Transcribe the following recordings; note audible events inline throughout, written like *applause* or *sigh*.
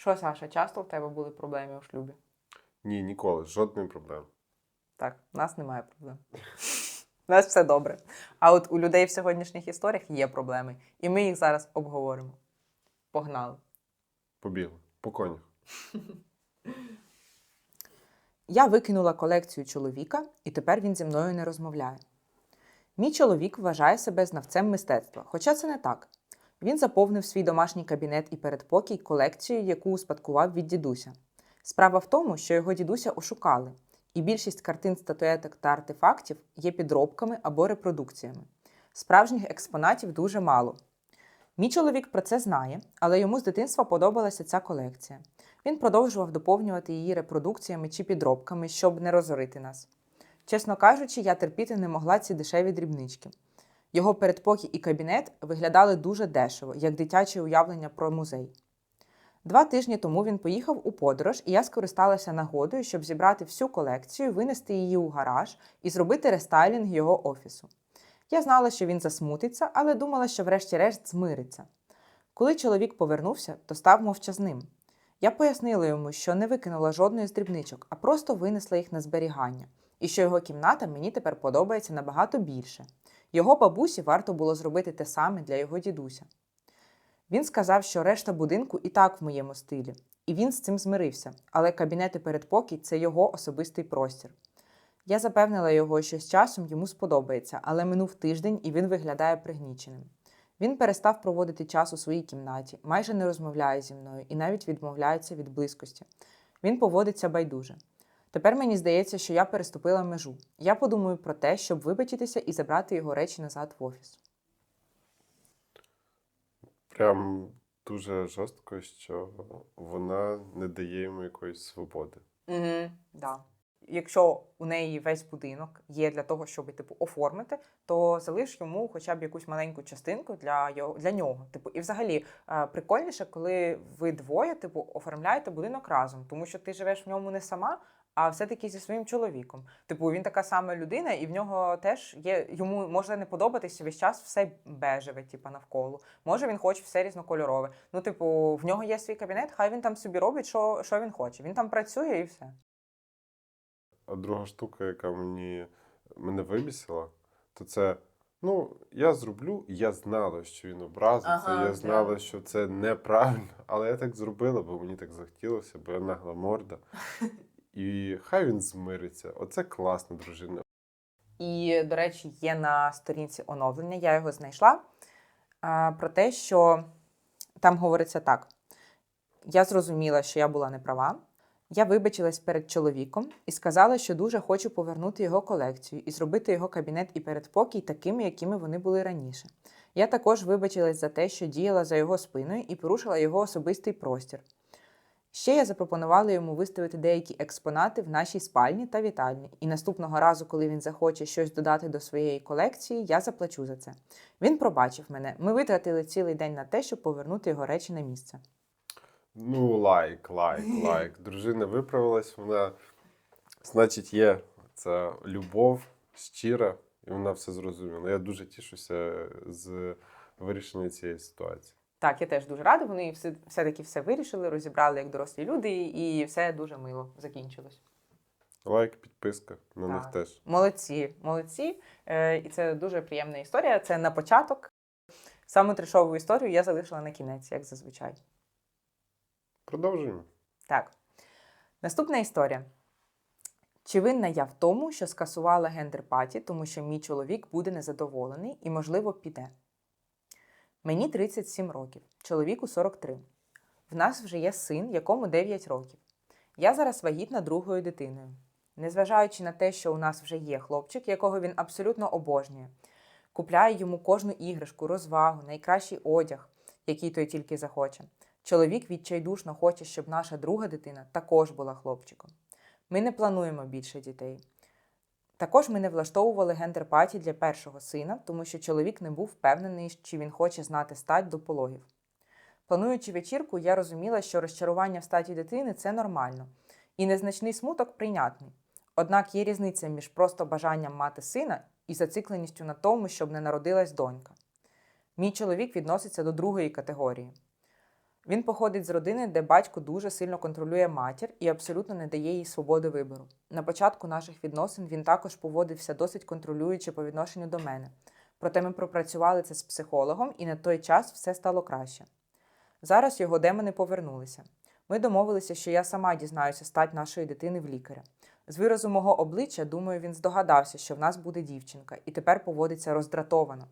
Що, Саша, часто в тебе були проблеми у шлюбі? Ні, ніколи, жодної проблеми. Так, у нас немає проблем. У нас все добре. А от у людей в сьогоднішніх історіях є проблеми, і ми їх зараз обговоримо. Погнали. Побігли. По конях. Я викинула колекцію чоловіка, і тепер він зі мною не розмовляє. Мій чоловік вважає себе знавцем мистецтва, хоча це не так. Він заповнив свій домашній кабінет і передпокій колекцією, яку успадкував від дідуся. Справа в тому, що його дідуся ошукали, і більшість картин, статуеток та артефактів є підробками або репродукціями. Справжніх експонатів дуже мало. Мій чоловік про це знає, але йому з дитинства подобалася ця колекція. Він продовжував доповнювати її репродукціями чи підробками, щоб не розорити нас. Чесно кажучи, я терпіти не могла ці дешеві дрібнички. Його передпокій і кабінет виглядали дуже дешево, як дитяче уявлення про музей. Два тижні тому він поїхав у подорож, і я скористалася нагодою, щоб зібрати всю колекцію, винести її у гараж і зробити рестайлінг його офісу. Я знала, що він засмутиться, але думала, що врешті-решт змириться. Коли чоловік повернувся, то став мовчазним. Я пояснила йому, що не викинула жодної з дрібничок, а просто винесла їх на зберігання, і що його кімната мені тепер подобається набагато більше. Його бабусі варто було зробити те саме для його дідуся. Він сказав, що решта будинку і так в моєму стилі, і він з цим змирився, але кабінет і передпокій це його особистий простір. Я запевнила його, що з часом йому сподобається, але минув тиждень і він виглядає пригніченим. Він перестав проводити час у своїй кімнаті, майже не розмовляє зі мною і навіть відмовляється від близькості. Він поводиться байдуже. Тепер мені здається, що я переступила межу. Я подумаю про те, щоб вибачитися і забрати його речі назад в офіс. Прям дуже жорстко, що вона не дає йому якоїсь свободи. Угу, да. Якщо у неї весь будинок є для того, щоб типу оформити, то залиш йому хоча б якусь маленьку частинку для його для нього. Типу, і взагалі е, прикольніше, коли ви двоє, типу, оформляєте будинок разом, тому що ти живеш в ньому не сама. А все-таки зі своїм чоловіком. Типу, він така сама людина, і в нього теж є. Йому може не подобатися весь час все бежеве, типу, навколо. Може, він хоче все різнокольорове. Ну, типу, в нього є свій кабінет, хай він там собі робить, що, що він хоче. Він там працює і все. А друга штука, яка мені мене вибісила, то це. Ну, я зроблю, я знала, що він образиться, Ага, я знала, да. що це неправильно, але я так зробила, бо мені так захотілося, бо я нагла морда. І хай він змириться. Оце класна дружина. І, до речі, є на сторінці оновлення, я його знайшла. Про те, що там говориться так: я зрозуміла, що я була неправа. Я вибачилась перед чоловіком і сказала, що дуже хочу повернути його колекцію і зробити його кабінет і передпокій такими, якими вони були раніше. Я також вибачилась за те, що діяла за його спиною і порушила його особистий простір. Ще я запропонувала йому виставити деякі експонати в нашій спальні та вітальні, і наступного разу, коли він захоче щось додати до своєї колекції, я заплачу за це. Він пробачив мене. Ми витратили цілий день на те, щоб повернути його речі на місце. Ну, лайк, лайк, *laughs* лайк. Дружина виправилась, вона, значить, є ця любов щира, і вона все зрозуміла. Я дуже тішуся з вирішення цієї ситуації. Так, я теж дуже рада. Вони все, все-таки все вирішили, розібрали як дорослі люди, і все дуже мило закінчилось. Лайк, підписка на них теж. Молодці, молодці. Е, і це дуже приємна історія. Це на початок. Саму трешову історію я залишила на кінець, як зазвичай. Продовжуємо. Так. Наступна історія. Чи винна я в тому, що скасувала гендер-паті, тому що мій чоловік буде незадоволений і, можливо, піде? Мені 37 років, чоловіку 43. В нас вже є син, якому 9 років. Я зараз вагітна другою дитиною. Незважаючи на те, що у нас вже є хлопчик, якого він абсолютно обожнює, купляє йому кожну іграшку, розвагу, найкращий одяг, який той тільки захоче. Чоловік відчайдушно хоче, щоб наша друга дитина також була хлопчиком. Ми не плануємо більше дітей. Також ми не влаштовували гендер-паті для першого сина, тому що чоловік не був впевнений, чи він хоче знати стать до пологів. Плануючи вечірку, я розуміла, що розчарування в статі дитини це нормально, і незначний смуток прийнятний. Однак є різниця між просто бажанням мати сина і зацикленістю на тому, щоб не народилась донька. Мій чоловік відноситься до другої категорії. Він походить з родини, де батько дуже сильно контролює матір і абсолютно не дає їй свободи вибору. На початку наших відносин він також поводився досить контролюючи по відношенню до мене. Проте ми пропрацювали це з психологом, і на той час все стало краще. Зараз його демони повернулися. Ми домовилися, що я сама дізнаюся стать нашої дитини в лікаря. З виразу мого обличчя, думаю, він здогадався, що в нас буде дівчинка, і тепер поводиться роздратовано.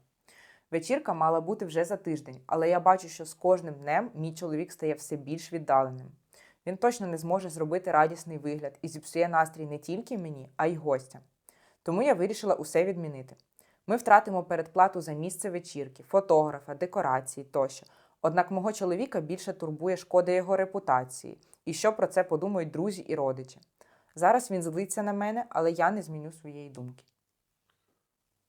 Вечірка мала бути вже за тиждень, але я бачу, що з кожним днем мій чоловік стає все більш віддаленим. Він точно не зможе зробити радісний вигляд і зіпсує настрій не тільки мені, а й гостям. Тому я вирішила усе відмінити. Ми втратимо передплату за місце вечірки, фотографа, декорації тощо. Однак мого чоловіка більше турбує шкода його репутації і що про це подумають друзі і родичі. Зараз він злиться на мене, але я не зміню своєї думки.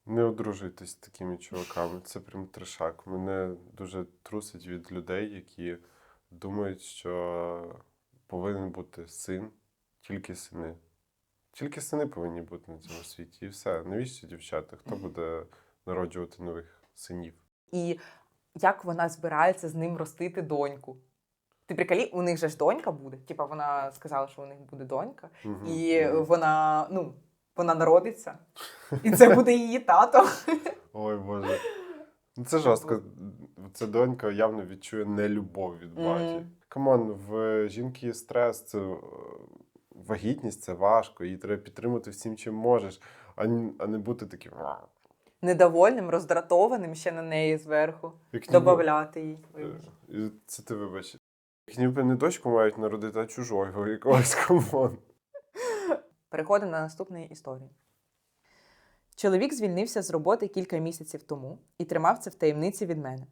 Не одружуйтесь з такими чуваками. Це прям трешак. Мене дуже трусить від людей, які думають, що повинен бути син, тільки сини. Тільки сини повинні бути на цьому світі. І все. Навіщо дівчата? Хто буде народжувати нових синів? І як вона збирається з ним ростити доньку. Ти приколі, у них же ж донька буде. Типа вона сказала, що у них буде донька, Мгм. і Мгм. вона, ну, вона народиться, і це буде її тато. Ой Боже. Ну це жорстко. Ця донька явно відчує нелюбов від баті. Камон, в жінки є стрес, це е, вагітність, це важко, її треба підтримати всім, чим можеш, а не бути таким. Недовольним, роздратованим ще на неї зверху. Добавляти їй. Е, Це ти вибач. Як ніби не дочку мають народити, а чужого якогось *laughs* камон. Переходимо до наступної історії. Чоловік звільнився з роботи кілька місяців тому і тримав це в таємниці від мене.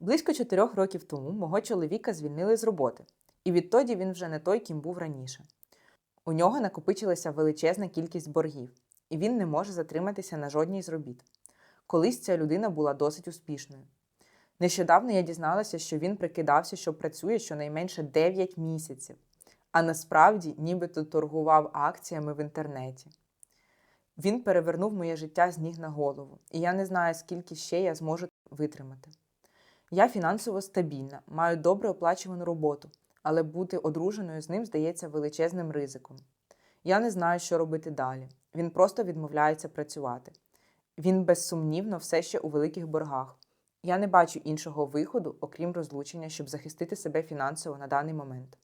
Близько чотирьох років тому мого чоловіка звільнили з роботи, і відтоді він вже не той, ким був раніше. У нього накопичилася величезна кількість боргів, і він не може затриматися на жодній з робіт. Колись ця людина була досить успішною. Нещодавно я дізналася, що він прикидався, що працює щонайменше 9 місяців а насправді нібито торгував акціями в інтернеті. Він перевернув моє життя з ніг на голову, і я не знаю, скільки ще я зможу витримати. Я фінансово стабільна, маю добре оплачувану роботу, але бути одруженою з ним здається величезним ризиком. Я не знаю, що робити далі. Він просто відмовляється працювати. Він безсумнівно все ще у великих боргах. Я не бачу іншого виходу, окрім розлучення, щоб захистити себе фінансово на даний момент.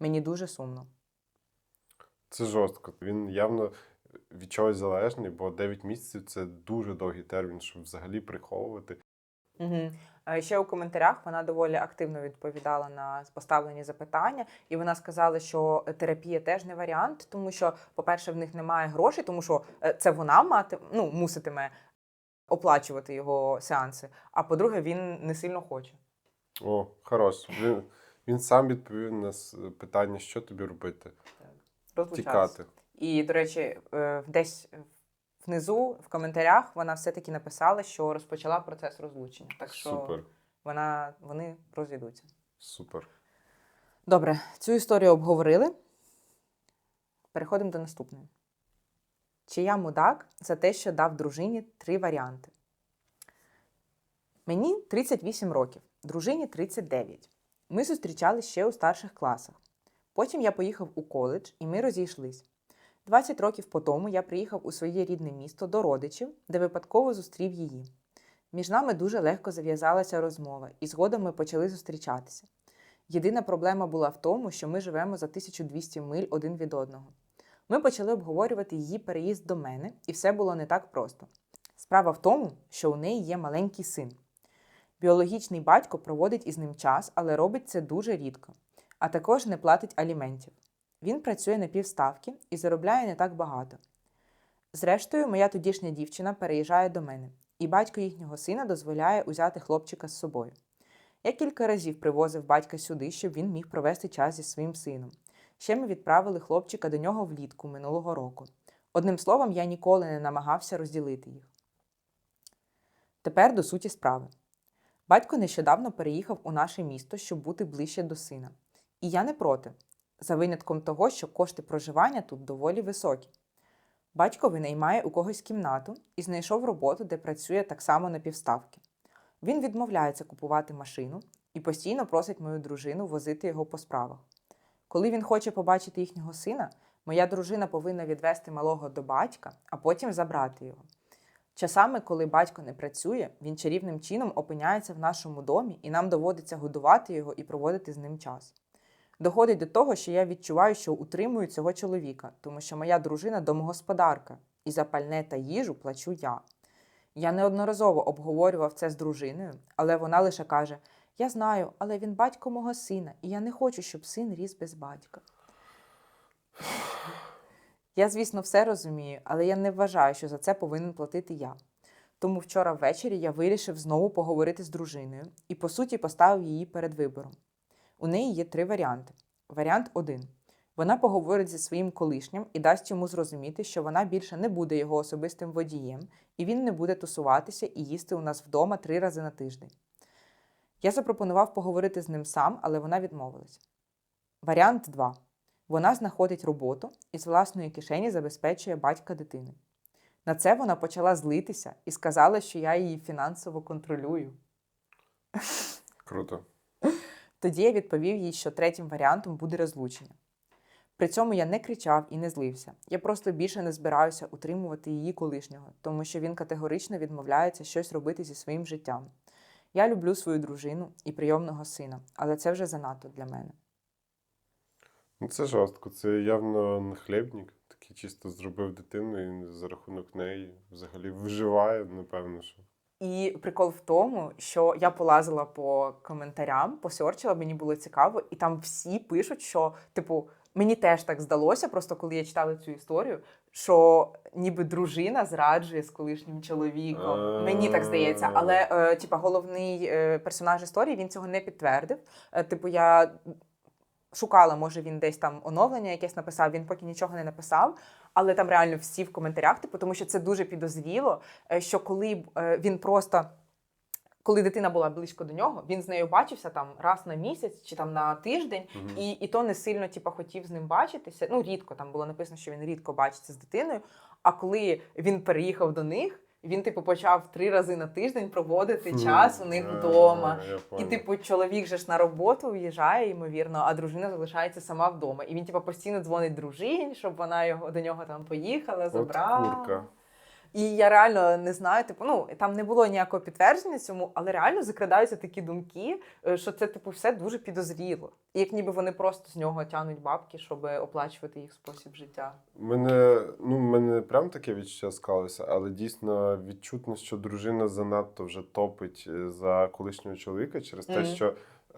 Мені дуже сумно. Це жорстко. Він явно від чогось залежний, бо 9 місяців це дуже довгий термін, щоб взагалі приховувати. Угу. Ще у коментарях вона доволі активно відповідала на поставлені запитання, і вона сказала, що терапія теж не варіант, тому що, по-перше, в них немає грошей, тому що е, це вона мати, ну, муситиме оплачувати його сеанси. А по-друге, він не сильно хоче. О, хорош. Він, сам відповів на питання, що тобі робити. Розлучатися. І, до речі, е, десь внизу в коментарях вона все-таки написала, що розпочала процес розлучення. Так що Супер. вона, вони розійдуться. Супер. Добре, цю історію обговорили. Переходимо до наступної. Чи я мудак за те, що дав дружині три варіанти? Мені 38 років, дружині 39. Ми зустрічались ще у старших класах. Потім я поїхав у коледж і ми розійшлись. 20 років по тому я приїхав у своє рідне місто до родичів, де випадково зустрів її. Між нами дуже легко зав'язалася розмова, і згодом ми почали зустрічатися. Єдина проблема була в тому, що ми живемо за 1200 миль один від одного. Ми почали обговорювати її переїзд до мене, і все було не так просто. Справа в тому, що у неї є маленький син. Біологічний батько проводить із ним час, але робить це дуже рідко, а також не платить аліментів. Він працює на півставки і заробляє не так багато. Зрештою, моя тодішня дівчина переїжджає до мене, і батько їхнього сина дозволяє узяти хлопчика з собою. Я кілька разів привозив батька сюди, щоб він міг провести час зі своїм сином. Ще ми відправили хлопчика до нього влітку минулого року. Одним словом, я ніколи не намагався розділити їх. Тепер до суті справи. Батько нещодавно переїхав у наше місто, щоб бути ближче до сина. І я не проти, за винятком того, що кошти проживання тут доволі високі. Батько винаймає у когось кімнату і знайшов роботу, де працює так само на півставки. Він відмовляється купувати машину і постійно просить мою дружину возити його по справах. Коли він хоче побачити їхнього сина, моя дружина повинна відвести малого до батька, а потім забрати його. Часами, коли батько не працює, він чарівним чином опиняється в нашому домі, і нам доводиться годувати його і проводити з ним час. Доходить до того, що я відчуваю, що утримую цього чоловіка, тому що моя дружина домогосподарка, і за пальне та їжу плачу я. Я неодноразово обговорював це з дружиною, але вона лише каже: Я знаю, але він батько мого сина, і я не хочу, щоб син ріс без батька. Я, звісно, все розумію, але я не вважаю, що за це повинен платити я. Тому вчора ввечері я вирішив знову поговорити з дружиною і, по суті, поставив її перед вибором. У неї є три варіанти. Варіант один. Вона поговорить зі своїм колишнім і дасть йому зрозуміти, що вона більше не буде його особистим водієм, і він не буде тусуватися і їсти у нас вдома три рази на тиждень. Я запропонував поговорити з ним сам, але вона відмовилась. Варіант 2. Вона знаходить роботу і з власної кишені забезпечує батька дитини. На це вона почала злитися і сказала, що я її фінансово контролюю. Круто. Тоді я відповів їй, що третім варіантом буде розлучення. При цьому я не кричав і не злився. Я просто більше не збираюся утримувати її колишнього, тому що він категорично відмовляється щось робити зі своїм життям. Я люблю свою дружину і прийомного сина, але це вже занадто для мене. Ну, це жорстко. Це явно хлібник. Такий чисто зробив дитину і за рахунок неї взагалі виживає, напевно, що. І прикол в тому, що я полазила по коментарям, посерчила, мені було цікаво, і там всі пишуть, що, типу, мені теж так здалося, просто коли я читала цю історію, що ніби дружина зраджує з колишнім чоловіком. Мені так здається. Але, е, типа, головний е, персонаж історії він цього не підтвердив. Е, типу, я шукала, може він десь там оновлення якесь написав, він поки нічого не написав. Але там реально всі в коментарях, типу, тому що це дуже підозріло, е, що коли е, він просто. Коли дитина була близько до нього, він з нею бачився там раз на місяць чи там на тиждень, Мгм. і, і то не сильно типу, хотів з ним бачитися. Ну, рідко там було написано, що він рідко бачиться з дитиною. А коли він переїхав до них, він, типу, почав три рази на тиждень проводити час у них А, вдома. я І, типу, чоловік же ж на роботу в'їжджає, ймовірно, а дружина залишається сама вдома. І він, типу, постійно дзвонить дружині, щоб вона його до нього там поїхала, От забрала. курка. І я реально не знаю, типу, ну там не було ніякого підтвердження цьому, але реально закрадаються такі думки, е, що це типу все дуже підозріло. І як ніби вони просто з нього тянуть бабки, щоб оплачувати їх спосіб життя. Мене, ну, мене прям таке відчуття склалося, але дійсно відчутно, що дружина занадто вже топить е, за колишнього чоловіка через те, Мгм. що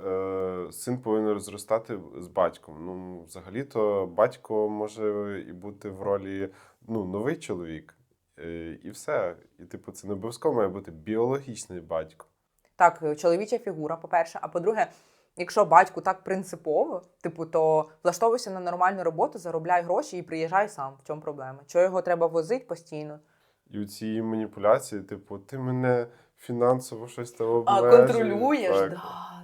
е, син повинен розростати з батьком. Ну, взагалі-то батько може і бути в ролі ну, новий чоловік. Е, і все. І, типу, це не обов'язково має бути біологічний батько. Так, е, чоловіча фігура, по-перше. А по-друге, якщо батьку так принципово, типу, то влаштовуйся на нормальну роботу, заробляй гроші і приїжджай сам. В чому проблема? Чого його треба возити постійно? І ці маніпуляції, типу, ти мене фінансово щось там А контролюєш? Так. Да.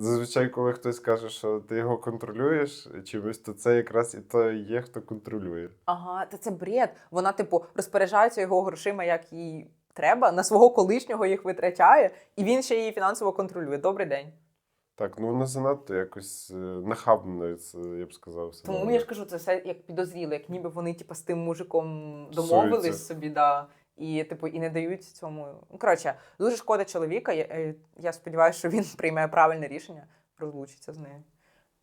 Зазвичай, коли хтось каже, що ти його контролюєш чимось, то це якраз і то є, хто контролює. Ага, та це бред. Вона, типу, розпоряджається його грошима, як їй треба, на свого колишнього їх витрачає, і він ще її фінансово контролює. Добрий день. Так, ну вона занадто якось е, нахабно, це, я б сказав. себе Тому я ж кажу, це все як підозріло, як ніби вони, типу, з тим мужиком домовились собі, да. І, типу, і не дають цьому. Ну, коротше, дуже шкода чоловіка. Я, е, я сподіваюся, що він *laughs* прийме правильне рішення, розлучиться з нею.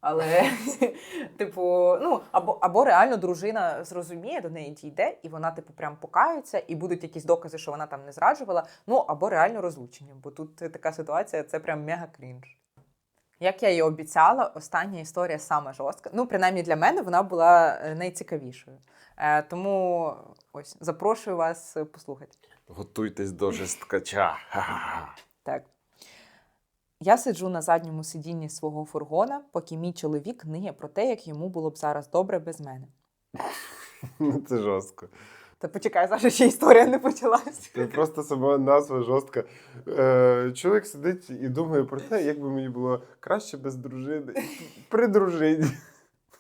Але, *laughs* типу, ну, або, або реально дружина зрозуміє, до неї дійде, і вона, типу, прям покається, і будуть якісь докази, що вона там не зраджувала. Ну, або реально розлучення, бо тут така ситуація, це прям мега крінж. Як я і обіцяла, остання історія саме жорстка. Ну, принаймні для мене вона була е, найцікавішою. Е, тому ось запрошую вас е, послухати. Готуйтесь до жесткача. Так. Я сиджу на задньому сидінні свого фургона, поки мій чоловік ниє про те, як йому було б зараз добре без мене. *laughs* Ну, Це жорстко. Та почекай, Саша, ще історія не почалась. Це просто сама назва жорстка. Е, чоловік сидить і думає про те, як би мені було краще без дружини. При дружині.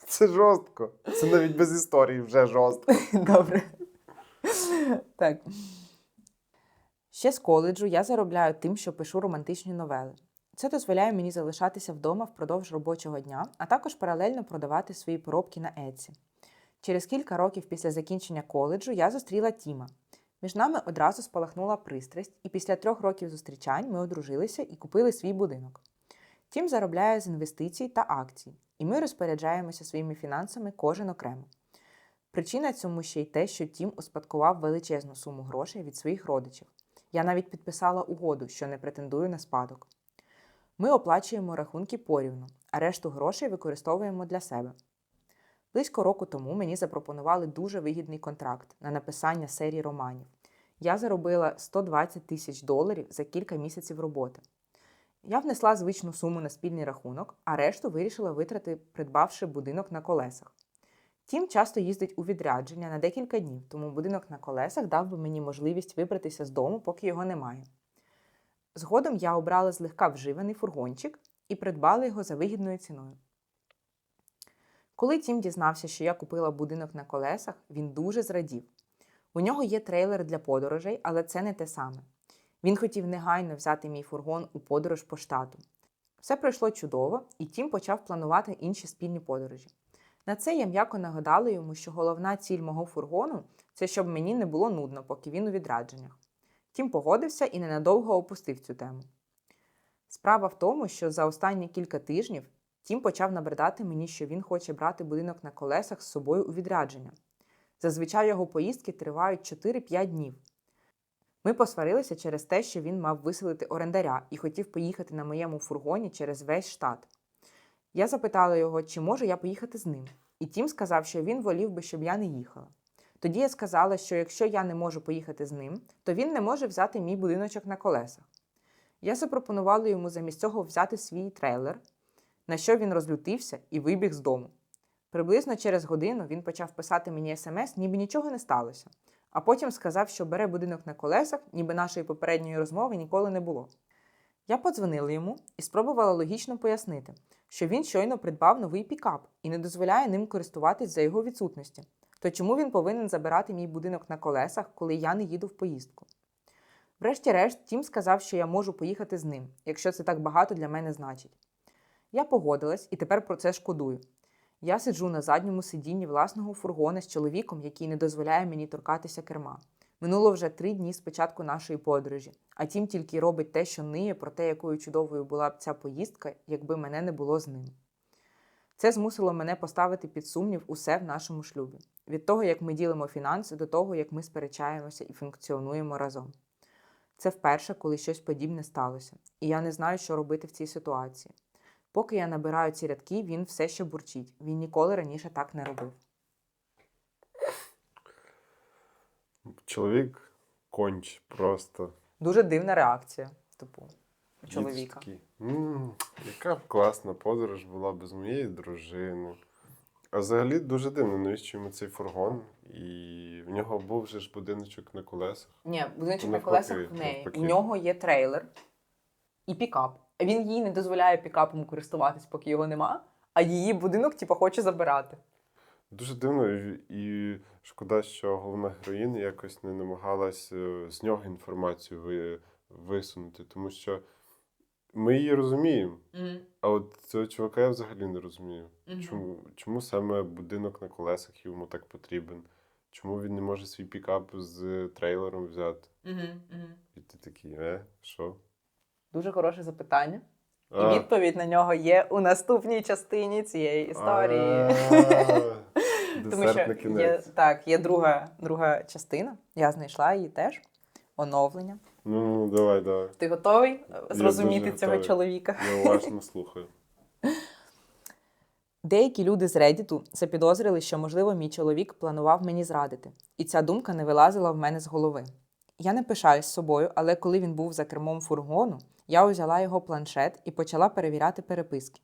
Це жорстко. Це навіть без історії вже жорстко. Добре. Так. Ще з коледжу я заробляю тим, що пишу романтичні новели. Це дозволяє мені залишатися вдома впродовж робочого дня, а також паралельно продавати свої поробки на Etsy. Через кілька років після закінчення коледжу я зустріла Тіма. Між нами одразу спалахнула пристрасть, і після трьох років зустрічань ми одружилися і купили свій будинок. Тім заробляє з інвестицій та акцій, і ми розпоряджаємося своїми фінансами кожен окремо. Причина цьому ще й те, що Тім успадкував величезну суму грошей від своїх родичів. Я навіть підписала угоду, що не претендую на спадок. Ми оплачуємо рахунки порівну, а решту грошей використовуємо для себе. Близько року тому мені запропонували дуже вигідний контракт на написання серії романів. Я заробила 120 тисяч доларів за кілька місяців роботи. Я внесла звичну суму на спільний рахунок, а решту вирішила витрати, придбавши будинок на колесах. Тім часто їздить у відрядження на декілька днів, тому будинок на колесах дав би мені можливість вибратися з дому, поки його немає. Згодом я обрала злегка вживаний фургончик і придбала його за вигідною ціною. Коли Тім дізнався, що я купила будинок на колесах, він дуже зрадів. У нього є трейлер для подорожей, але це не те саме. Він хотів негайно взяти мій фургон у подорож по штату. Все пройшло чудово, і Тім почав планувати інші спільні подорожі. На це я м'яко нагадала йому, що головна ціль мого фургону це щоб мені не було нудно, поки він у відрядженнях. Тім погодився і ненадовго опустив цю тему. Справа в тому, що за останні кілька тижнів Тім почав набридати мені, що він хоче брати будинок на колесах з собою у відрядження. Зазвичай його поїздки тривають 4-5 днів. Ми посварилися через те, що він мав виселити орендаря і хотів поїхати на моєму фургоні через весь штат. Я запитала його, чи можу я поїхати з ним, і Тім сказав, що він волів би, щоб я не їхала. Тоді я сказала, що якщо я не можу поїхати з ним, то він не може взяти мій будиночок на колесах. Я запропонувала йому замість цього взяти свій трейлер, на що він розлютився і вибіг з дому. Приблизно через годину він почав писати мені смс, ніби нічого не сталося, а потім сказав, що бере будинок на колесах, ніби нашої попередньої розмови ніколи не було. Я подзвонила йому і спробувала логічно пояснити, що він щойно придбав новий пікап і не дозволяє ним користуватись за його відсутності. То чому він повинен забирати мій будинок на колесах, коли я не їду в поїздку? Врешті-решт, Тім сказав, що я можу поїхати з ним, якщо це так багато для мене значить. Я погодилась і тепер про це шкодую. Я сиджу на задньому сидінні власного фургона з чоловіком, який не дозволяє мені торкатися керма. Минуло вже три дні з початку нашої подорожі, а тім тільки робить те, що ниє про те, якою чудовою була б ця поїздка, якби мене не було з ним. Це змусило мене поставити під сумнів усе в нашому шлюбі: від того, як ми ділимо фінанси, до того, як ми сперечаємося і функціонуємо разом. Це вперше, коли щось подібне сталося, і я не знаю, що робити в цій ситуації. Поки я набираю ці рядки, він все ще бурчить. Він ніколи раніше так не робив. Чоловік конч просто. Дуже дивна реакція, типу, у чоловіка. Такий, «М, яка б класна подорож була без моєї дружини. А взагалі дуже дивно, навіщо йому цей фургон, і в нього був же ж будиночок на колесах. Ні, будиночок на Навпаки, колесах в неї. навпаки. У нього є трейлер і пікап. Він їй не дозволяє пікапом користуватись, поки його нема, а її будинок, типу, хоче забирати. Дуже дивно, і, шкода, що головна героїня якось не намагалась е, з нього інформацію висунути, тому що ми її розуміємо. А от цього чувака я взагалі не розумію. Мгм. Чому, чому саме будинок на колесах йому так потрібен? Чому він не може свій пікап з трейлером взяти? І ти такий, е, що? Дуже хороше запитання. І А, відповідь на нього є у наступній частині цієї історії. *laughs* Тому що є, так, є друга, друга частина. Я знайшла її теж. Оновлення. Ну, давай, давай. Ти готовий зрозуміти цього готовий. чоловіка? Я уважно слухаю. *laughs* Деякі люди з Reddit запідозрили, що, можливо, мій чоловік планував мені зрадити, і ця думка не вилазила в мене з голови. Я не пишаюсь собою, але коли він був за кермом фургону, я узяла його планшет і почала перевіряти переписки.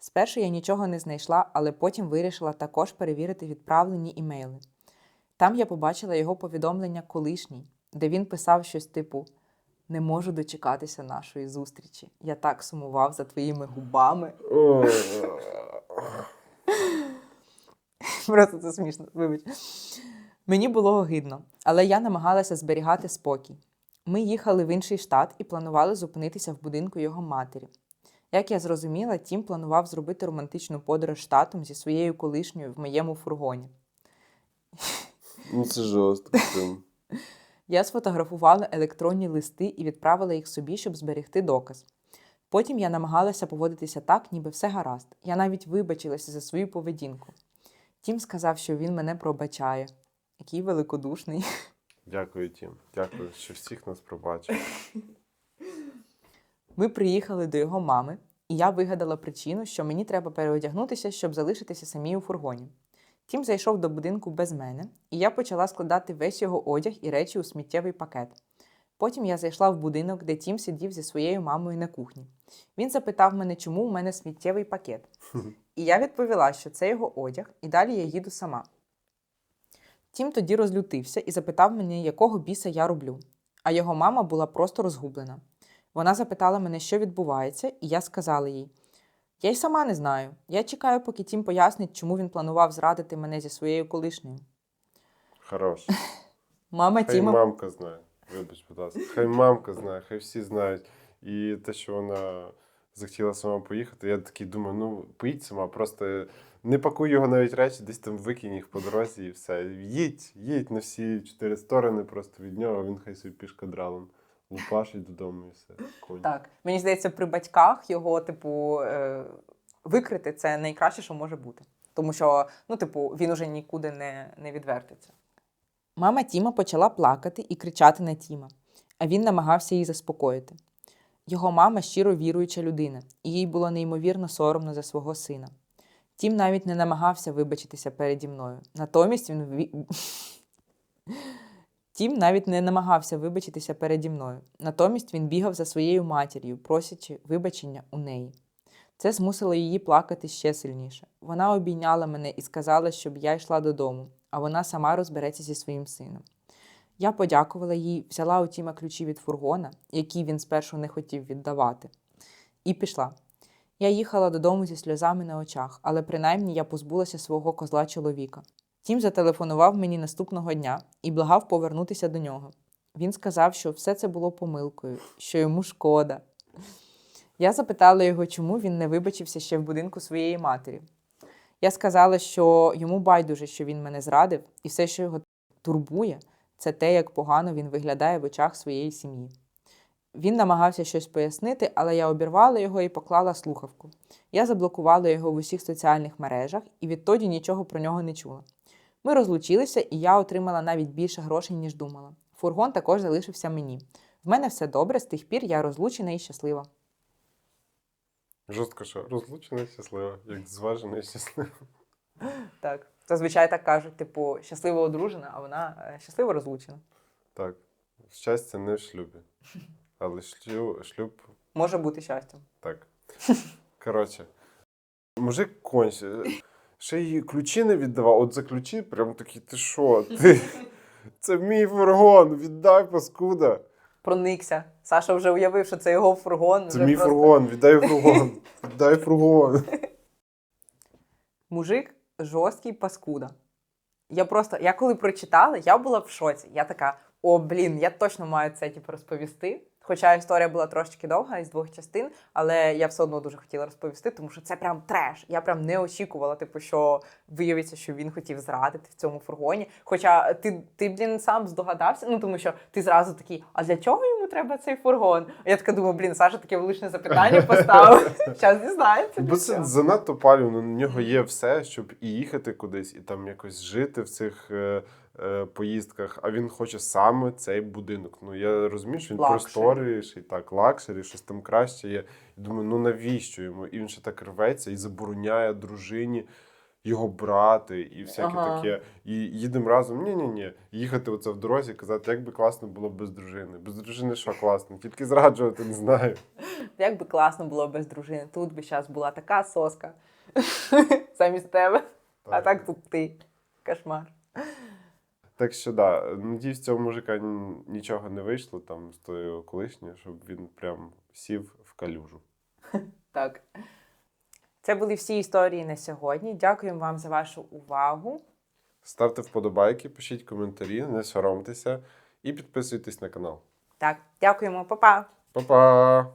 Спершу я нічого не знайшла, але потім вирішила також перевірити відправлені імейли. Там я побачила його повідомлення колишній, де він писав щось типу: Не можу дочекатися нашої зустрічі. Я так сумував за твоїми губами. Просто це смішно, вибач. Мені було огидно, але я намагалася зберігати спокій. Ми їхали в інший штат і планували зупинитися в будинку його матері. Як я зрозуміла, Тім планував зробити романтичну подорож штатом зі своєю колишньою в моєму фургоні. Ну це жорстко. Я сфотографувала електронні листи і відправила їх собі, щоб зберегти доказ. Потім я намагалася поводитися так, ніби все гаразд. Я навіть вибачилася за свою поведінку. Тім сказав, що він мене пробачає. Який великодушний. Дякую, Тім. Дякую, що всіх нас пробачив. Ми приїхали до його мами, і я вигадала причину, що мені треба переодягнутися, щоб залишитися самій у фургоні. Тім зайшов до будинку без мене, і я почала складати весь його одяг і речі у сміттєвий пакет. Потім я зайшла в будинок, де Тім сидів зі своєю мамою на кухні. Він запитав мене, чому у мене сміттєвий пакет. *laughs* І я відповіла, що це його одяг, і далі я їду сама. Тім тоді розлютився і запитав мене, якого біса я роблю. А його мама була просто розгублена. Вона запитала мене, що відбувається, і я сказала їй: Я й сама не знаю. Я чекаю, поки Тім пояснить, чому він планував зрадити мене зі своєю колишньою. Хорош. *laughs* Мама Хай Тіма мамка знає. Вибач, будь ласка. Хай мамка знає, хай всі знають. І те, що вона захотіла сама поїхати, я такий думаю, ну поїдь сама, просто не пакуй його навіть речі, десь там викинь їх по дорозі і все. Їдь, їдь на всі чотири сторони просто від нього, він хай собі пішка дралом лупашить додому і все. Конь. так. Мені здається, при батьках його, типу, е, викрити це найкраще, що може бути. Тому що, ну, типу, він уже нікуди не, не відвертиться. Мама Тіма почала плакати і кричати на Тіма, а він намагався її заспокоїти. Його мама щиро віруюча людина, і їй було неймовірно соромно за свого сина. Тім навіть не намагався вибачитися переді мною. Натомість він Тім навіть не намагався вибачитися переді мною. Натомість він бігав за своєю матір'ю, просячи вибачення у неї. Це змусило її плакати ще сильніше. Вона обійняла мене і сказала, щоб я йшла додому, а вона сама розбереться зі своїм сином. Я подякувала їй, взяла у Тіма ключі від фургона, які він спершу не хотів віддавати, і пішла. Я їхала додому зі сльозами на очах, але принаймні я позбулася свого козла чоловіка. Тім зателефонував мені наступного дня і благав повернутися до нього. Він сказав, що все це було помилкою, що йому шкода. Я запитала його, чому він не вибачився ще в будинку своєї матері. Я сказала, що йому байдуже, що він мене зрадив, і все, що його турбує, це те, як погано він виглядає в очах своєї сім'ї. Він намагався щось пояснити, але я обірвала його і поклала слухавку. Я заблокувала його в усіх соціальних мережах і відтоді нічого про нього не чула. Ми розлучилися, і я отримала навіть більше грошей, ніж думала. Фургон також залишився мені. В мене все добре, з тих пір я розлучена і щаслива. Жорстко, що розлучена і щаслива, як зважена і щаслива. Так. Зазвичай так кажуть, типу, щасливо одружена, а вона е, щасливо розлучена. Так, щастя не в шлюбі. Але шлюб, шлюб Може бути щастям. Так. *laughs* Коротше, мужик конче. Ще й ключі не віддавав. От за ключі, прям такий, ти що? Ти... *laughs* Це мій фургон, віддай паскуда. Проникся. Саша вже уявив, що це його фургон. Це вже мій просто- фургон, віддай фургон. *laughs* Віддай фургон. Мужик жорсткий паскуда. Я просто, я коли прочитала, я була в шоці. Я така: о, блін, я точно маю це типу, розповісти. Хоча історія була трошечки довга із двох частин, але я все одно дуже хотіла розповісти, тому що це прям треш. Я прям не очікувала, типу, що виявиться, що він хотів зрадити в цьому фургоні. Хоча ти, ти блін, сам здогадався, ну тому що ти зразу такий, а для чого йому треба цей фургон? Я така думаю, блін, Саша таке величне запитання поставив. *laughs* Зараз дізнається. Бо це занадто палівно. На нього є все, щоб і їхати кудись, і там якось жити в цих е, поїздках. А він хоче саме цей будинок. Ну я розумію, що він просторіший, так, лакшері, щось там краще є. І думаю, ну навіщо йому? І він ще так рветься і забороняє дружині. Його брати і всяке Ага. таке. І їдемо разом. Ні, ні, ні. Їхати оце в дорозі і казати, як би класно було без дружини. Без дружини що класно? Тільки зраджувати не знаю. *laughs* Як би класно було без дружини. Тут би зараз була така соска *laughs* замість тебе. А так тут ти. Кошмар. Так що да, надіюсь, цього мужика нічого не вийшло там з тою колишньою, щоб він прям сів в калюжу. *laughs* Так. Це були всі історії на сьогодні. Дякуємо вам за вашу увагу. Ставте вподобайки, пишіть коментарі, не соромтеся і підписуйтесь на канал. Так, дякуємо, па-па! Па-па!